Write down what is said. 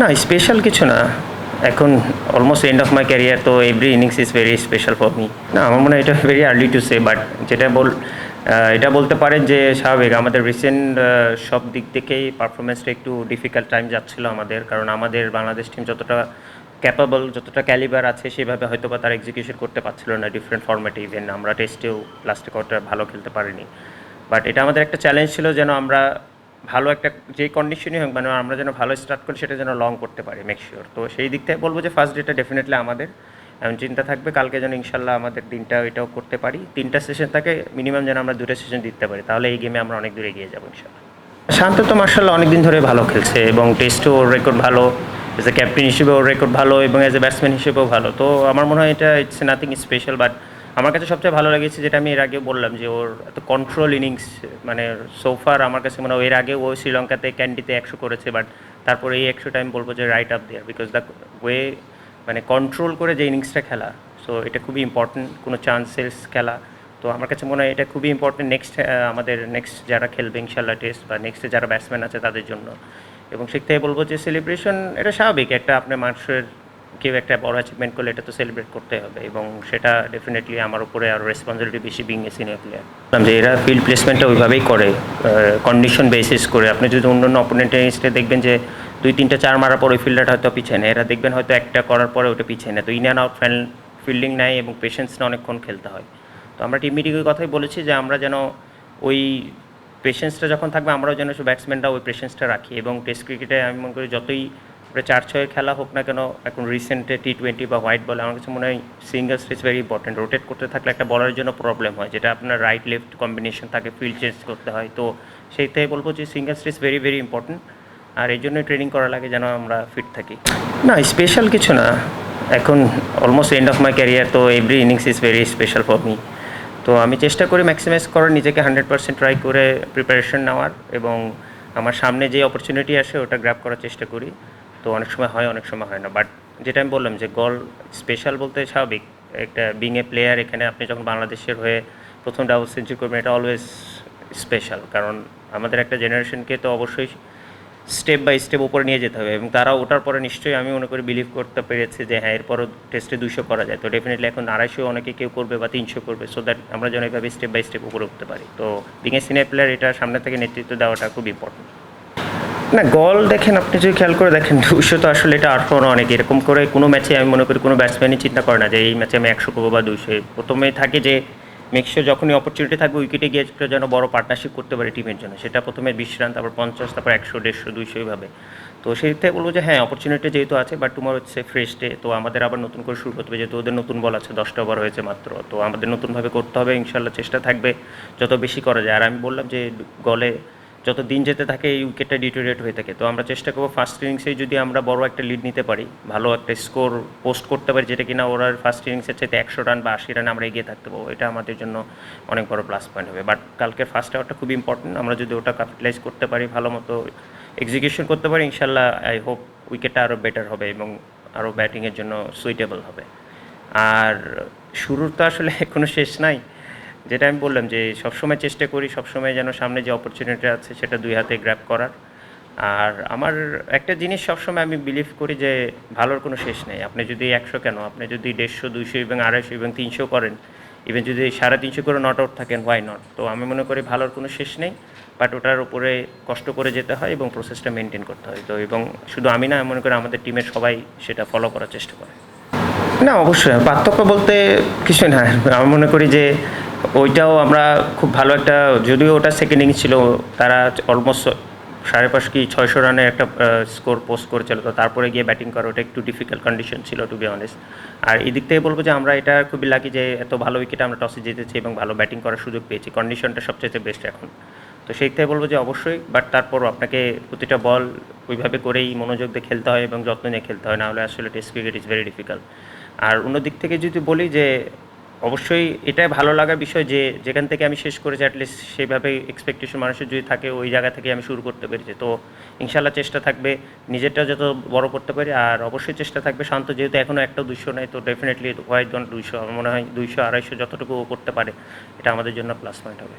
না স্পেশাল কিছু না। এখন almost end of my career তো every innings is very special for me না, আমার মনে হয় এটা very early to say but যেটা বল এটা বলতে পারেন যে স্বাভাবিক, আমাদের রিসেন্ট সব দিক থেকেই পারফরমেন্সটা একটু ডিফিকাল্ট টাইম যাচ্ছিল আমাদের, কারণ আমাদের বাংলাদেশ টিম যতটা ক্যাপাবল যতটা ক্যালিবার আছে, সেভাবে হয়তো বা তার এক্সিকিউশন করতে পারছিল না ডিফারেন্ট ফর্ম্যাটে ইভেন আমরা টেস্টেও লাস্টে কোয়ার্টার ভালো খেলতে পারিনি। বাট এটা আমাদের একটা চ্যালেঞ্জ ছিল যেন আমরা ভালো একটা যে কন্ডিশনই হোক মানে আমরা যেন ভালো স্টার্ট করি, সেটা যেন লং করতে পারি মেক শিওর তো সেই দিক থেকে বলব যে ফার্স্ট ডেটা ডেফিনেটলি আমাদের। এমন চিন্তা থাকবে কালকে যেন ইনশাল্লাহ আমাদের দিনটা এটাও করতে পারি। তিনটা সেশন থাকে মিনিমাম যেন আমরা দুটো সেশন দিতে পারি, তাহলে এই গেমে আমরা অনেক দূরে এগিয়ে যাব ইনশাল্লাহ। শান্ত তো মার্শাল্লাহ অনেকদিন ধরে ভালো খেলছে এবং টেস্টও ওর রেকর্ড ভালো এজ এ ক্যাপ্টেন হিসেবে ওর রেকর্ড ভালো এবং এজ এ ব্যাটসম্যান হিসেবেও ভালো। তো আমার মনে হয় এটা ইটস নাথিং স্পেশাল বাট আমার কাছে সবচেয়ে ভালো লেগেছে যেটা আমি এর আগে বললাম যে ওর এত কন্ট্রোল ইনিংস মানে সোফার আমার কাছে মনে হয় এর আগে ও শ্রীলঙ্কাতে ক্যান্ডিতে একশো করেছে বাট তারপরে এই একশো টাইম বলব যে right up there because the way মানে কন্ট্রোল করে যে ইনিংসটা খেলা সো এটা খুবই ইম্পর্টেন্ট কোনো চান্সেস খেলা। তো আমার কাছে মনে হয় এটা খুবই ইম্পর্টেন্ট নেক্সট আমাদের নেক্সট যারা খেলবে ইনশাল্লাহ টেস্ট বা নেক্সটে যারা ব্যাটসম্যান আছে তাদের জন্য। এবং থেকে বলব যে সেলিব্রেশন এটা স্বাভাবিক, একটা আপনার মানুষের কেউ একটা বড় অ্যাচিভমেন্ট করলে এটা তো সেলিব্রেট করতে হবে এবং সেটা ডেফিনেটলি আমার উপরে আরও রেসপন্সিবিলিটি বেশি বিং এ সিনিয়র প্লেয়ার যে এরা ফিল্ড প্লেসমেন্টটা ওইভাবেই করে কন্ডিশন বেসিস করে। আপনি যদি অন্য অন্য অপোনেন্টের ইনিংসটা দেখবেন যে দুই, তিনটা, চার মারার পর ওই ফিল্ডারটা হয়তো পিছিয়ে নেয়। এরা দেখবেন হয়তো একটা করার পরে ওটা পিছিয়ে নেয়। তো ইন অ্যান্ড আউট ফিল্ডিং নেয় এবং পেশেন্স না অনেকক্ষণ খেলতে হয়। তো আমরা টিম মিটিংয়ের কথাই বলেছি যে আমরা যেন ওই পেশেন্সটা যখন থাকবে, আমরাও যেন ব্যাটসম্যানরা ওই পেশেন্সটা রাখি এবং টেস্ট ক্রিকেটে আমি মনে করি যতই চার ছয়ের খেলা হোক না কেন, এখন রিসেন্টে টি টোয়েন্টি বা হোয়াইট বলে আমার কাছে মনে হয় single stretch very important rotate করতে থাকলে একটা বলার জন্য প্রবলেম হয়, যেটা আপনার রাইট লেফট কম্বিনেশন থাকে ফিল্ড চেঞ্জ করতে হয়। তো সেই থেকে বলব যে single stretch very very important আর এই জন্যই ট্রেনিং করা লাগে যেন আমরা ফিট থাকি। না স্পেশাল কিছু না। এখন almost end of my career তো every innings is very special for me তো আমি চেষ্টা করি ম্যাক্সিমাইজ করার, নিজেকে হান্ড্রেড পার্সেন্ট ট্রাই করে প্রিপারেশন নেওয়ার এবং আমার সামনে যে অপরচুনিটি আসে, ওটা গ্র্যাব করার চেষ্টা করি। তো অনেক সময় হয়, অনেক সময় হয় না। বাট যেটা আমি বললাম যে, গল স্পেশাল বলতে স্বাভাবিক। একটা বিং এ প্লেয়ার এখানে আপনি যখন বাংলাদেশের হয়ে প্রথম ডাবল সেঞ্চুরি করবেন, এটা অলওয়েজ স্পেশাল কারণ আমাদের একটা জেনারেশনকে তো অবশ্যই স্টেপ বাই স্টেপ উপরে নিয়ে যেতে হবে। এবং তারা ওটার পরে নিশ্চয়ই আমি মনে করি বিলিভ করতে পেরেছি যে হ্যাঁ এরপরও টেস্টে দুশো করা যায়। তো ডেফিনেটলি এখন আড়াইশো অনেকে কেউ করবে বা তিনশো করবে। সো দ্যাট আমরা যেন এইভাবে স্টেপ বাই স্টেপ উপরে উঠতে পারি। তো বিং এ সিনিয়র প্লেয়ার এটা সামনে থেকে নেতৃত্ব দেওয়াটা খুব ইম্পর্টেন্ট না গল দেখেন, আপনি যদি খেয়াল করে দেখেন, দুশো তো আসলে এটা আট আঠারো অনেক, এরকম করে কোনো ম্যাচে আমি মনে করি কোনো ব্যাটসম্যানই চিন্তা করে না যে এই ম্যাচে আমি একশো করব বা দুশো প্রথমে থাকে যে মেক্সিও যখনই অপরচুনিটি থাকবে উইকেটে গিয়ে একটা যেন বড় পার্টনারশিপ করতে পারে টিমের জন্য। সেটা প্রথমে বিশ রান তারপর পঞ্চাশ, তারপর একশো, দেড়শো, দুইশো এইভাবে তো সেই থেকে বলব যে হ্যাঁ অপরচুনিটি যেহেতু আছে বাট তোমার হচ্ছে ফ্রেশ ডে তো আমাদের আবার নতুন করে শুরু করতে হবে, যেহেতু ওদের নতুন বল আছে, দশটা ওভার হয়েছে মাত্র, তো আমাদের নতুনভাবে করতে হবে ইনশাল্লাহ চেষ্টা থাকবে, যত বেশি করা যায়। আর আমি বললাম যে গলে যত দিন যেতে থাকে এই উইকেটটা ডিটোরিয়েট হয়ে থাকে। তো আমরা চেষ্টা করব ফার্স্ট ইনিংসে যদি আমরা বড় একটা লিড নিতে পারি, ভালো একটা স্কোর পোস্ট করতে পারি, যেটা কিনা ওরা ফার্স্ট ইনিংসের চাইতে একশো রান বা আশি রান আমরা এগিয়ে থাকতে পারব। এটা আমাদের জন্য অনেক বড় প্লাস পয়েন্ট হবে। বাট কালকে ফার্স্ট আওয়ারটা খুব ইম্পর্টেন্ট আমরা যদি ওটা ক্যাপিটালাইজ করতে পারি, ভালো মতো এক্সিকিউশন করতে পারি ইনশাল্লাহ আই হোপ উইকেটটা আরও বেটার হবে এবং আরও ব্যাটিংয়ের জন্য সুইটেবল হবে। আর শুরুর তো আসলে কোনো শেষ নাই। যেটা আমি বললাম যে সবসময় চেষ্টা করি, সবসময় যেন সামনে যে অপরচুনিটি আছে সেটা দুই হাতে গ্র্যাপ করার। আর আমার একটা জিনিস সবসময় আমি বিলিভ করি যে ভালোর কোনো শেষ নেই। আপনি যদি একশো কেন, আপনি যদি দেড়শো, দুইশো এবং আড়াইশো এবং তিনশো করেন ইভেন যদি সাড়ে তিনশো করে নট আউট থাকেন হোয়াই নট তো আমি মনে করি ভালোর কোনো শেষ নেই বাট ওটার উপরে কষ্ট করে যেতে হয় এবং প্রসেসটা মেনটেন করতে হয়। তো এবং শুধু আমি না, মনে করি আমাদের টিমের সবাই সেটা ফলো করার চেষ্টা করে। না, অবশ্যই। পার্থক্য বলতে কিছু না। আমি মনে করি যে ওইটাও আমরা খুব ভালো একটা, যদিও ওটা সেকেন্ড ইনিংস ছিল, তারা অলমোস্ট সাড়ে পাঁচ কি ছয়শো রানের একটা স্কোর পোস্ট করেছিল, তো তারপরে গিয়ে ব্যাটিং করা, ওটা একটু ডিফিকাল্ট কন্ডিশন ছিল টু বি অনেস্ট আর এদিক থেকে বলব যে আমরা এটা খুবই লাকি যে এত ভালো উইকেটে আমরা টসে জিতেছি এবং ভালো ব্যাটিং করার সুযোগ পেয়েছি। কন্ডিশনটা সবচেয়ে বেস্ট এখন। তো সেই থেকে বলব যে অবশ্যই বাট তারপরও আপনাকে প্রতিটা বল ওইভাবে করেই মনোযোগ দিয়ে খেলতে হয় এবং যত্ন নিয়ে খেলতে হয় নাহলে আসলে test cricket is very difficult আর অন্য দিক থেকে যদি বলি যে অবশ্যই এটাই ভালো লাগার বিষয় যে যেখান থেকে আমি শেষ করেছি অ্যাটলিস্ট সেইভাবে এক্সপেকটেশন মানুষের যদি থাকে, ওই জায়গা থেকে আমি শুরু করতে পেরেছি। তো ইনশাল্লাহ চেষ্টা থাকবে নিজেরটা যত বড় করতে পারি, আর অবশ্যই চেষ্টা থাকবে। শান্ত যেহেতু এখনও একটা দুশো নেই, তো ডেফিনেটলি হোয়াইট জন দুইশো মনে হয় দুইশো, আড়াইশো যতটুকু করতে পারে, এটা আমাদের জন্য প্লাস পয়েন্ট হবে।